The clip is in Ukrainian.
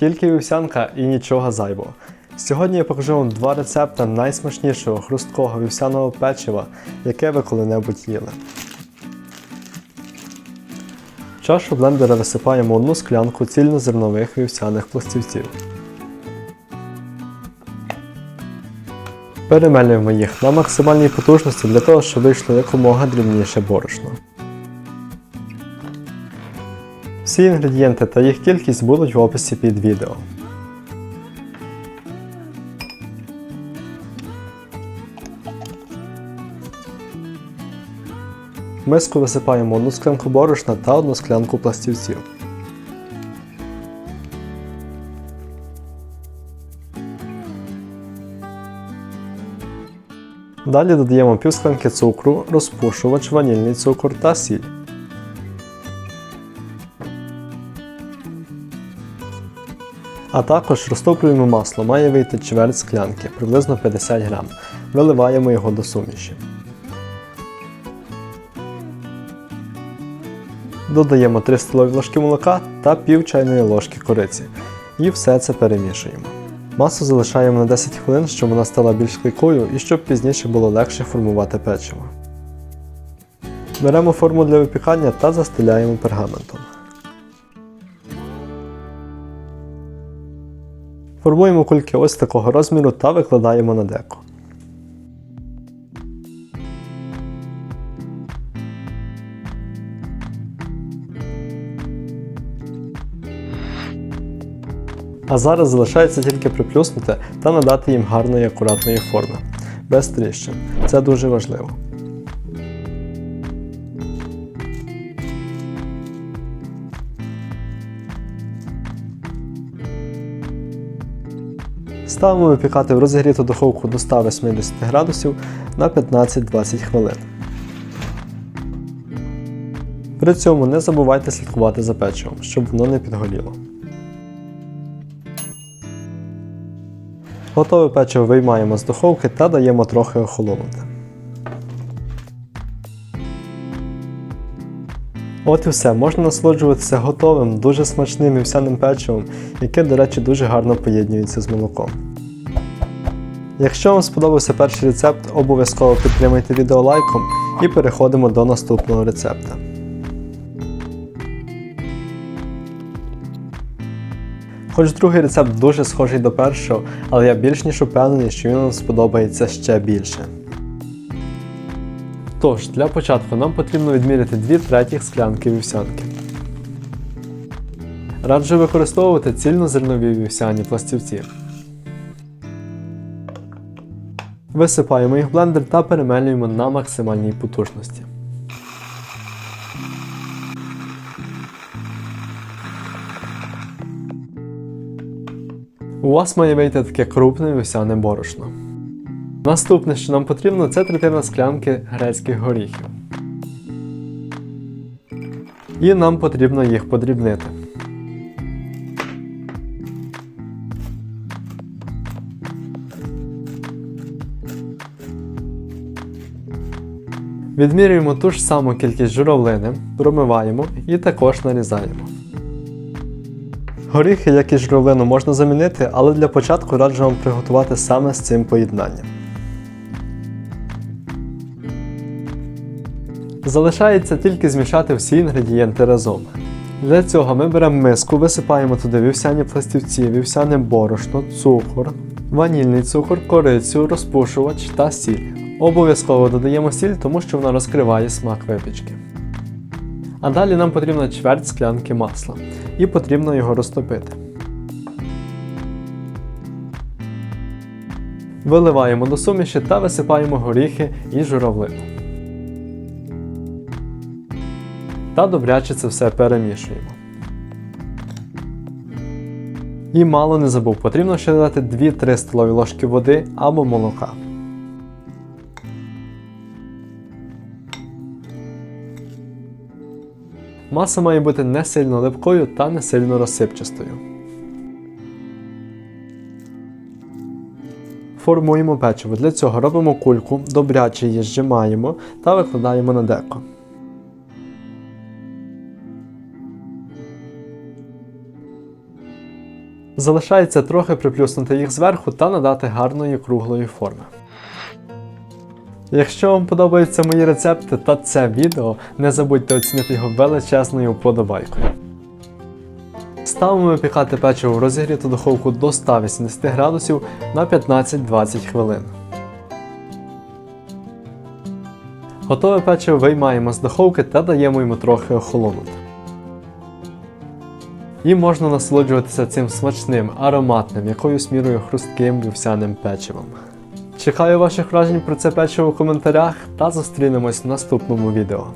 Тільки вівсянка і нічого зайвого. Сьогодні я покажу вам два рецепти найсмачнішого хрусткого вівсяного печива, яке ви коли-небудь їли. В чашу блендера висипаємо одну склянку цільнозернових вівсяних пластівців. Перемелюємо їх на максимальній потужності для того, щоб вийшло якомога дрібніше борошно. Всі інгредієнти та їх кількість будуть в описі під відео. В миску висипаємо одну склянку борошна та одну склянку пластівців. Далі додаємо пів склянки цукру, розпушувач, ванільний цукор та сіль. А також розтоплюємо масло, має вийти чверть склянки, приблизно 50 грам. Виливаємо його до суміші. Додаємо 3 столові ложки молока та пів чайної ложки кориці. І все це перемішуємо. Масу залишаємо на 10 хвилин, щоб вона стала більш клейкою і щоб пізніше було легше формувати печиво. Беремо форму для випікання та застеляємо пергаментом. Формуємо кульки ось такого розміру та викладаємо на деко. А зараз залишається тільки приплюснути та надати їм гарної акуратної форми. Без тріщин. Це дуже важливо. Ставимо випікати в розігріту духовку до 180 градусів на 15-20 хвилин. При цьому не забувайте слідкувати за печивом, щоб воно не підгоріло. Готове печиво виймаємо з духовки та даємо трохи охолонути. От і все, можна насолоджуватися готовим, дуже смачним вівсяним печивом, яке, до речі, дуже гарно поєднується з молоком. Якщо вам сподобався перший рецепт, обов'язково підтримайте відео лайком і переходимо до наступного рецепта. Хоч другий рецепт дуже схожий до першого, але я більш ніж упевнений, що він вам сподобається ще більше. Тож, для початку нам потрібно відміряти 2 третіх склянки вівсянки. Раджу використовувати цільнозернові вівсяні пластівці. Висипаємо їх в блендер та перемелюємо на максимальній потужності. У вас має вийти таке крупне вівсяне борошно. Наступне, що нам потрібно, це третина склянки грецьких горіхів. І нам потрібно їх подрібнити. Відмірюємо ту ж саму кількість журавлини, промиваємо і також нарізаємо. Горіхи, як і журавлину, можна замінити, але для початку раджу вам приготувати саме з цим поєднанням. Залишається тільки змішати всі інгредієнти разом. Для цього ми беремо миску, висипаємо туди вівсяні пластівці, вівсяне борошно, цукор, ванільний цукор, корицю, розпушувач та сіль. Обов'язково додаємо сіль, тому що вона розкриває смак випічки. А далі нам потрібно чверть склянки масла і потрібно його розтопити. Виливаємо до суміші та висипаємо горіхи і журавлину. Та добряче це все перемішуємо. І мало не забув, потрібно ще додати 2-3 столові ложки води або молока. Маса має бути не сильно липкою та не сильно розсипчастою. Формуємо печиво. Для цього робимо кульку, добряче її зжимаємо та викладаємо на деко. Залишається трохи приплюснути їх зверху та надати гарної круглої форми. Якщо вам подобаються мої рецепти та це відео, не забудьте оцінити його величезною вподобайкою. Ставимо випікати печиво в розігріту духовку до 180 градусів на 15-20 хвилин. Готове печиво виймаємо з духовки та даємо йому трохи охолонути. І можна насолоджуватися цим смачним, ароматним, якоюсь мірою хрустким вівсяним печивом. Чекаю ваших вражень про це печиво у коментарях та зустрінемось в наступному відео.